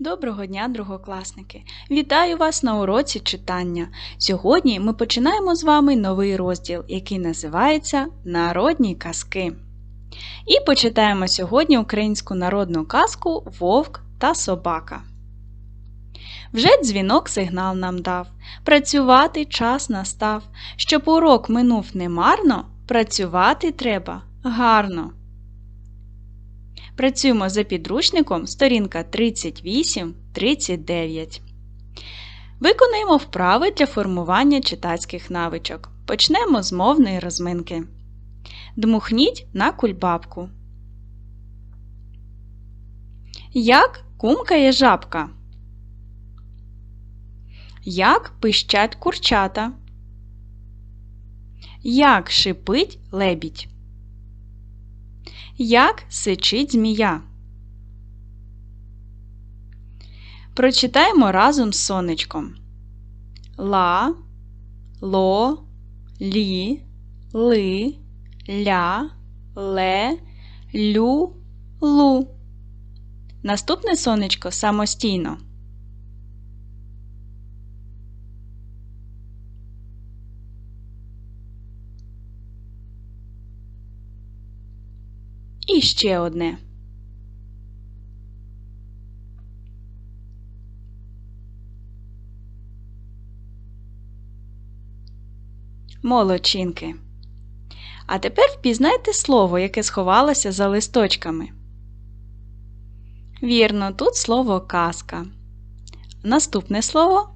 Доброго дня, другокласники! Вітаю вас на уроці читання. Сьогодні ми починаємо з вами новий розділ, який називається Народні казки. І почитаємо сьогодні українську народну казку Вовк та собака. Вже дзвінок сигнал нам дав. Працювати час настав. Щоб урок минув немарно, працювати треба гарно. Працюємо за підручником сторінка 38-39. Виконуємо вправи для формування читацьких навичок. Почнемо з мовної розминки. Дмухніть на кульбабку. Як кумкає жабка? Як пищать курчата? Як шипить лебідь? Як сичить змія? Прочитаємо разом з сонечком. Ла, ло, лі, ли, ля, ле, лю, лу. Наступне сонечко самостійно. І ще одне. Молодчинки. А тепер впізнайте слово, яке сховалося за листочками. Вірно, тут слово казка. Наступне слово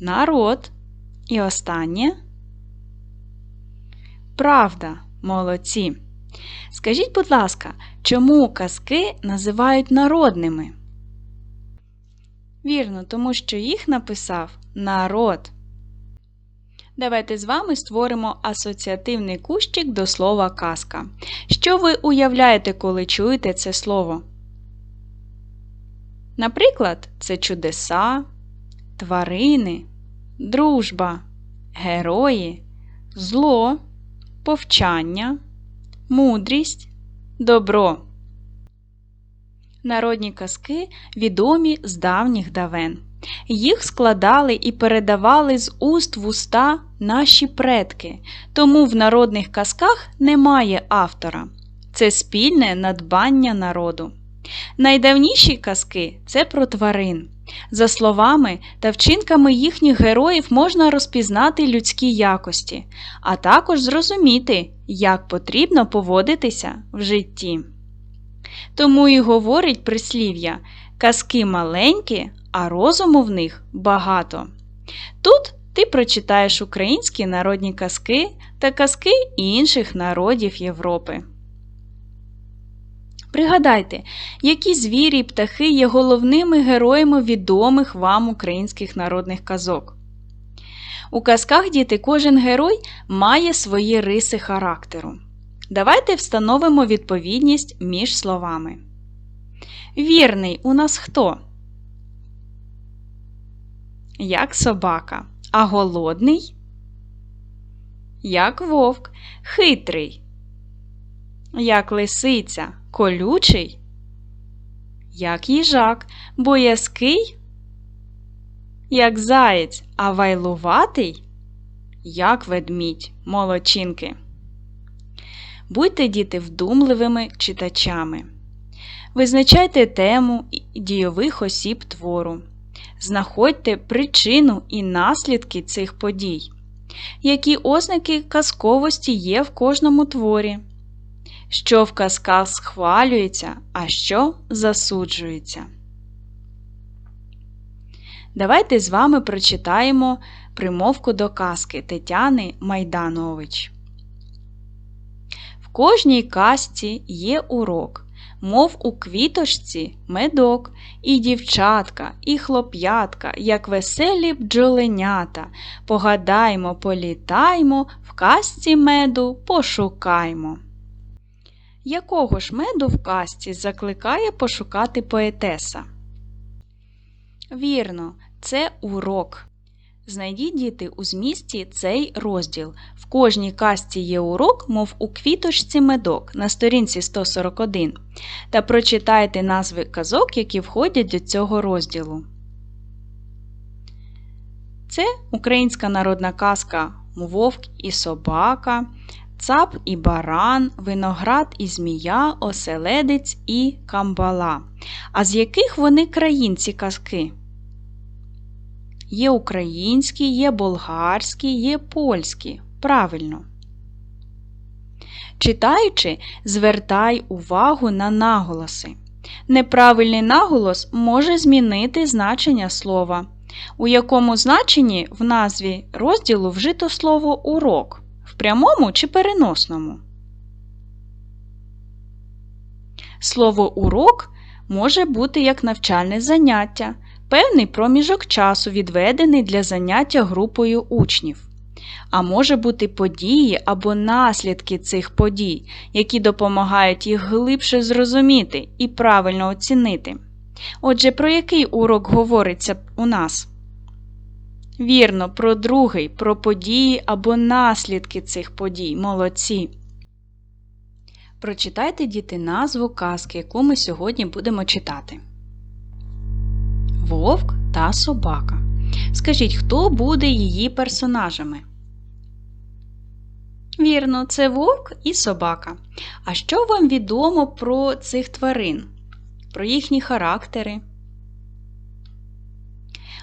народ. І останнє правда. Молодці. Скажіть, будь ласка, чому казки називають народними? Вірно, тому що їх написав народ. Давайте з вами створимо асоціативний кущик до слова казка. Що ви уявляєте, коли чуєте це слово? Наприклад, це чудеса, тварини, дружба, герої, зло повчання, мудрість, добро. Народні казки відомі з давніх давен. Їх складали і передавали з уст в уста наші предки, тому в народних казках немає автора. Це спільне надбання народу. Найдавніші казки це про тварин. За словами та вчинками їхніх героїв можна розпізнати людські якості, а також зрозуміти, як потрібно поводитися в житті. Тому і говорить прислів'я казки маленькі, а розуму в них багато. Тут ти прочитаєш українські народні казки та казки інших народів Європи. Пригадайте, які звірі і птахи є головними героями відомих вам українських народних казок. У казках діти кожен герой має свої риси характеру. Давайте встановимо відповідність між словами. Вірний у нас хто? Як собака. А голодний? Як вовк, хитрий. Як лисиця колючий, як їжак, боязкий, як заєць, а вайлуватий, як ведмідь, молочинки. Будьте діти вдумливими читачами. Визначайте тему дійових осіб твору. Знаходьте причину і наслідки цих подій. Які ознаки казковості є в кожному творі що в казках схвалюється, а що засуджується. Давайте з вами прочитаємо примовку до казки Тетяни Майданович. В кожній казці є урок, мов у квіточці медок, і дівчатка, і хлоп'ятка, як веселі бджоленята. Погадаймо, політаймо, в казці меду пошукаймо. Якого ж меду в казці закликає пошукати поетеса? Вірно, це урок. Знайдіть діти у змісті цей розділ. В кожній казці є урок, мов у квіточці медок на сторінці 141. Та прочитайте назви казок, які входять до цього розділу. Це українська народна казка Вовк і собака, Цап і баран, виноград і змія, оселедець і камбала. А з яких вони країн ці казки? Є українські, є болгарські, є польські. Правильно. Читаючи, звертай увагу на наголоси. Неправильний наголос може змінити значення слова, у якому значенні в назві розділу вжито слово урок прямому чи переносному. Слово урок може бути як навчальне заняття, певний проміжок часу, відведений для заняття групою учнів. А може бути події або наслідки цих подій, які допомагають їх глибше зрозуміти і правильно оцінити. Отже, про який урок говориться у нас? Вірно, про другий, про події або наслідки цих подій. Молодці. Прочитайте діти назву казки, яку ми сьогодні будемо читати. Вовк та собака. Скажіть, хто буде її персонажами? Вірно, це вовк і собака. А що вам відомо про цих тварин? Про їхні характери?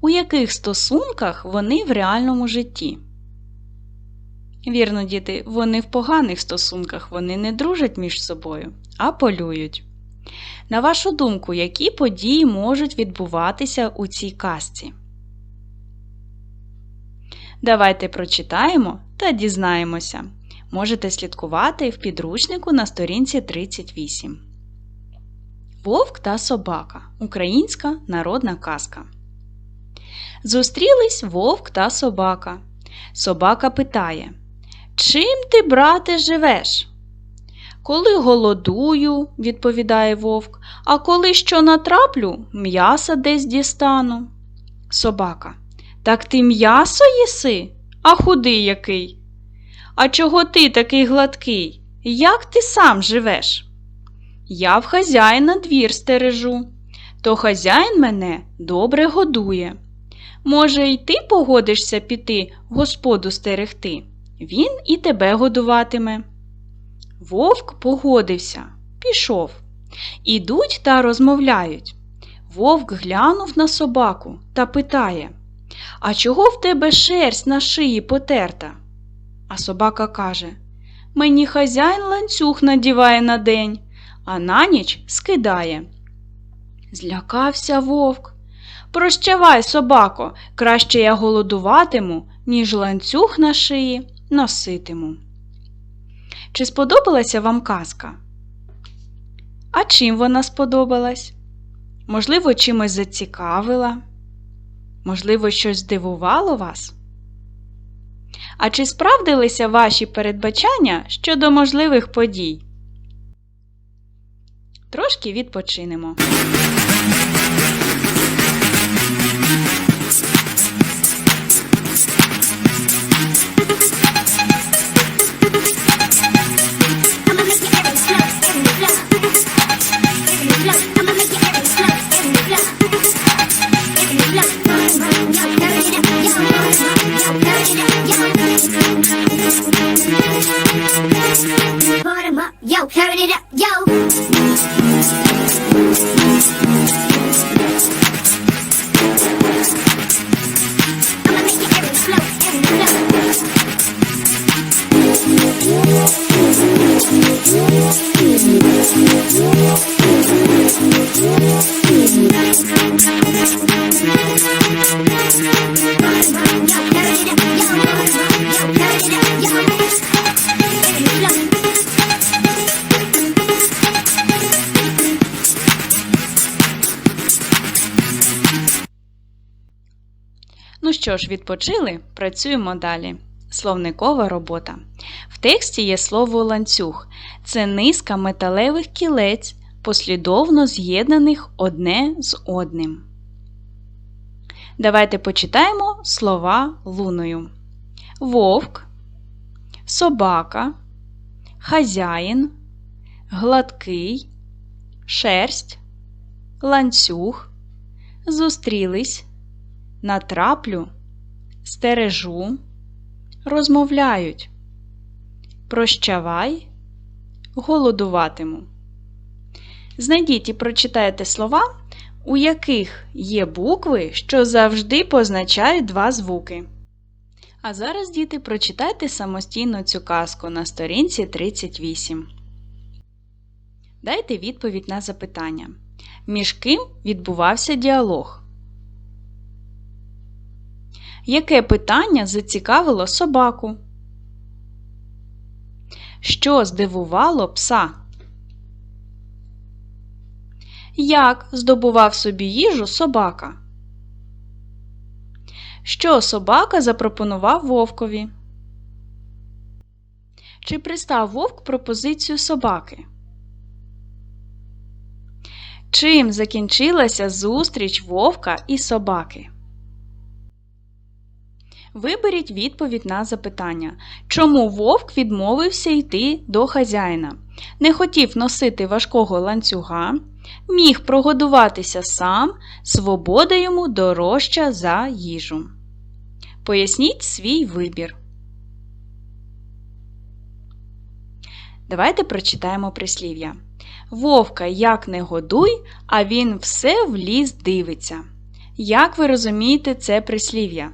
У яких стосунках вони в реальному житті? Вірно, діти, вони в поганих стосунках, вони не дружать між собою, а полюють. На вашу думку, які події можуть відбуватися у цій казці? Давайте прочитаємо та дізнаємося. Можете слідкувати в підручнику на сторінці 38. Вовк та собака. Українська народна казка. Зустрілись вовк та собака. Собака питає Чим ти, брате, живеш? Коли голодую, відповідає вовк, а коли що натраплю, м'яса десь дістану. Собака. Так ти м'ясо їси? А худий який? А чого ти такий гладкий? Як ти сам живеш? Я в хазяїна двір стережу, то хазяїн мене добре годує. Може, й ти погодишся піти господу стерегти? Він і тебе годуватиме. Вовк погодився, пішов. Ідуть та розмовляють. Вовк глянув на собаку та питає А чого в тебе шерсть на шиї потерта? А собака каже Мені хазяїн ланцюг надіває на день, а на ніч скидає. Злякався вовк. Прощавай, собако, краще я голодуватиму, ніж ланцюг на шиї носитиму. Чи сподобалася вам казка? А чим вона сподобалась? Можливо, чимось зацікавила? Можливо, щось здивувало вас? А чи справдилися ваші передбачання щодо можливих подій? Трошки відпочинемо. I'll carry it up. Що ж, відпочили? Працюємо далі. Словникова робота. В тексті є слово ланцюг. Це низка металевих кілець, послідовно з'єднаних одне з одним. Давайте почитаємо слова луною. Вовк, собака, хазяїн, гладкий, шерсть, ланцюг, зустрілись, натраплю, стережу, розмовляють, прощавай, голодуватиму. Знайдіть і прочитайте слова, у яких є букви, що завжди позначають два звуки. А зараз, діти, прочитайте самостійно цю казку на сторінці 38. Дайте відповідь на запитання. Між ким відбувався діалог? Яке питання зацікавило собаку? Що здивувало пса? Як здобував собі їжу собака? Що собака запропонував вовкові? Чи пристав вовк пропозицію собаки? Чим закінчилася зустріч вовка і собаки? Виберіть відповідь на запитання, чому вовк відмовився йти до хазяїна, не хотів носити важкого ланцюга, міг прогодуватися сам, свобода йому дорожча за їжу. Поясніть свій вибір. Давайте прочитаємо прислів'я. Вовка як не годуй, а він все в ліс дивиться. Як ви розумієте це прислів'я?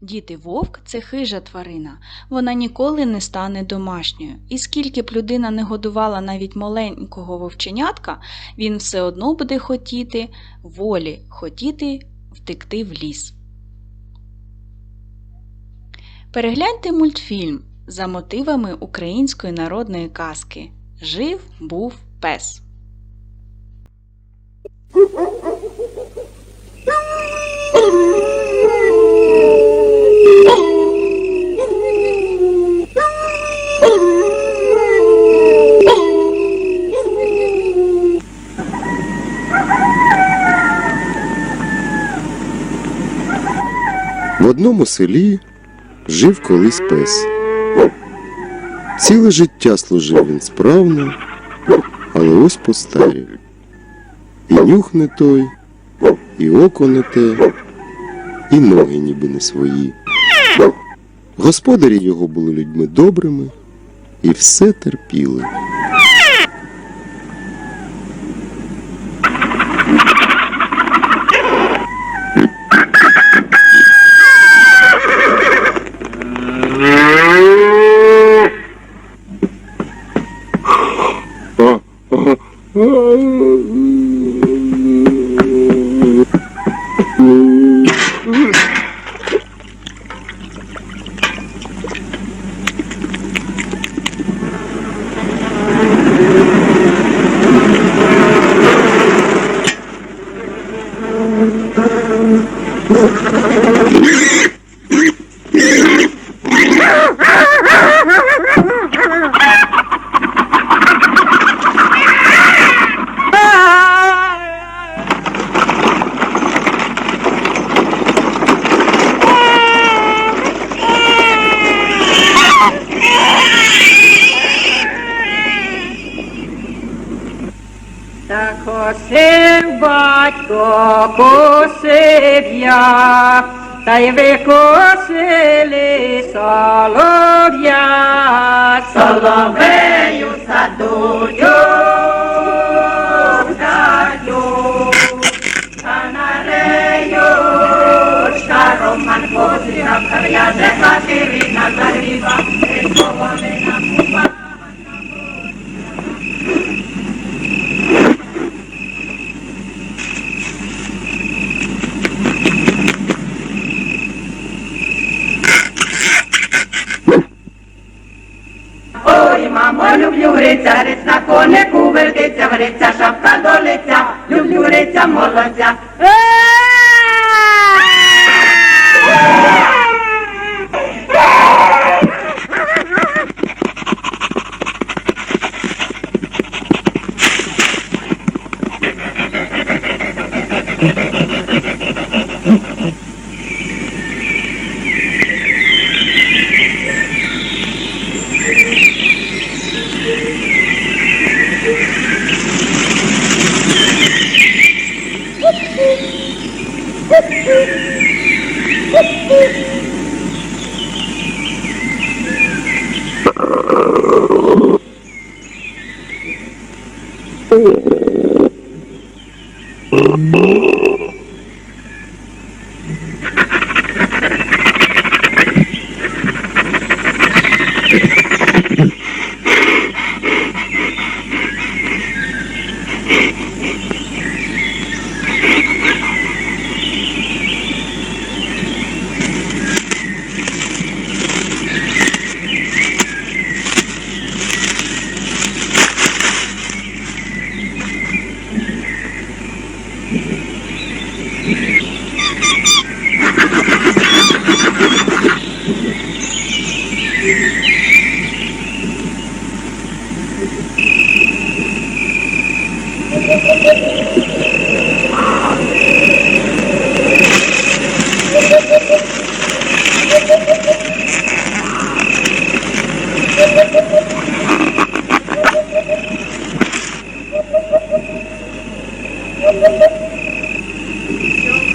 Діти вовк це хижа тварина, вона ніколи не стане домашньою. І скільки б людина не годувала навіть маленького вовченятка, він все одно буде хотіти волі, хотіти втекти в ліс. Перегляньте мультфільм за мотивами української народної казки Жив був пес. В одному селі жив колись пес. Ціле життя служив він справно, але ось постарів. І нюх не той, і око не те, і ноги ніби не свої. Господарі його були людьми добрими і все терпіли. Та косив батько, косив я, та викосили солов'я, соловею люблю гриця, гриць на конику вертиться, вриця, шапка до лиця, люблю гриця, молодця.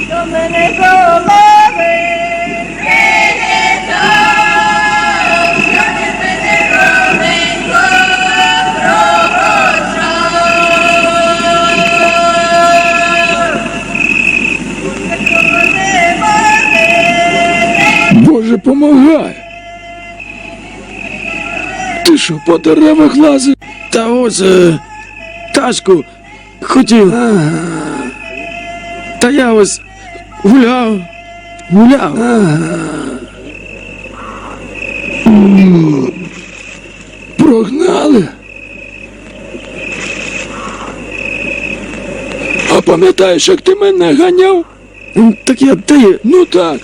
Domenico Mare. Помагай. Ти що, по деревах лазив? Та ось е, тачку хотів. Та я ось гуляв. Гуляв. М, Прогнали. А пам'ятаєш, як ти мене ганяв? Так я ти. Ну так,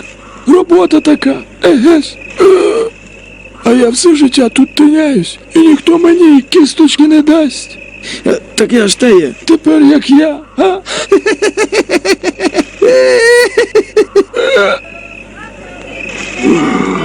робота така. егес. Е, А я все життя тут тиняюсь, і ніхто мені кісточки не дасть. Так я ж те є. Тепер як я, а?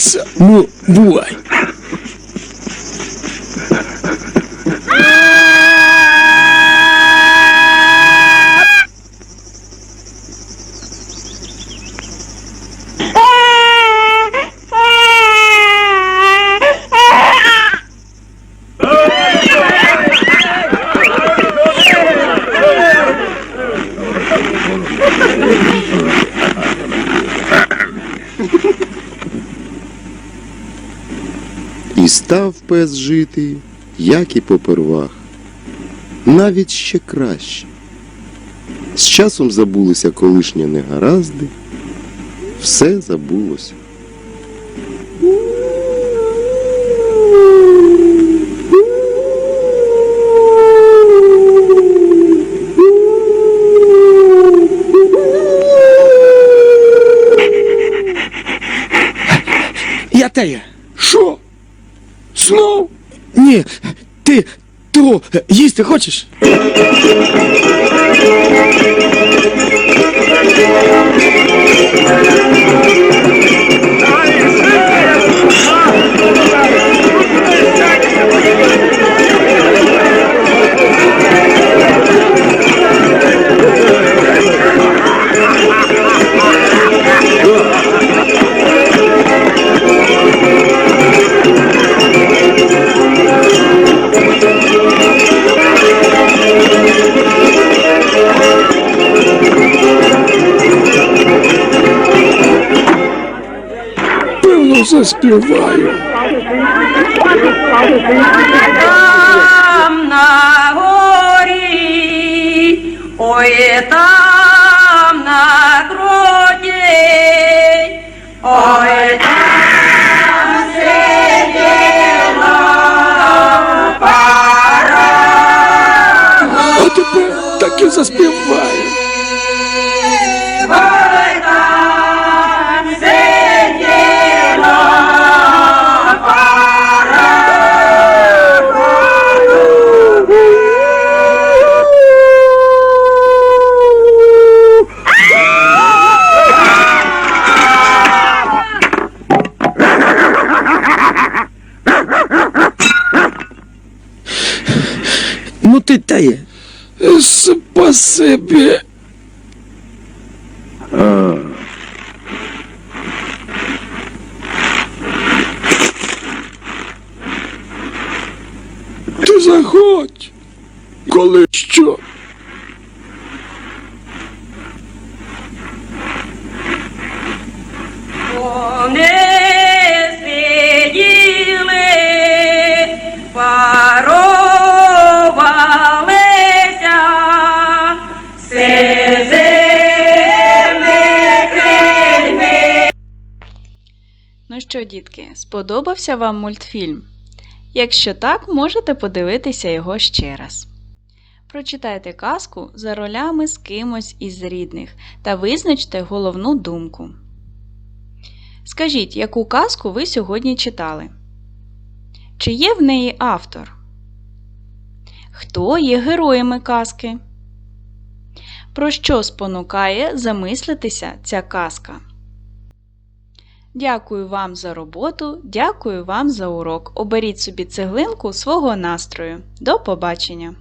зробиться? Ну, став пес жити, як і попервах, навіть ще краще. З часом забулися колишні негаразди, все забулося. Я теє. Що? Ні, ти того їсти хочеш? Заспіваю. Там на горі Ой, там на гроді, ой, там сиділа пара. А тепер так і заспіваю. Ну та є. Спасибі. Що, дітки, сподобався вам мультфільм? Якщо так, можете подивитися його ще раз. Прочитайте казку за ролями з кимось із рідних та визначте головну думку. Скажіть, яку казку ви сьогодні читали? Чи є в неї автор? Хто є героями казки? Про що спонукає замислитися ця казка? Дякую вам за роботу, дякую вам за урок. Оберіть собі цеглинку свого настрою. До побачення!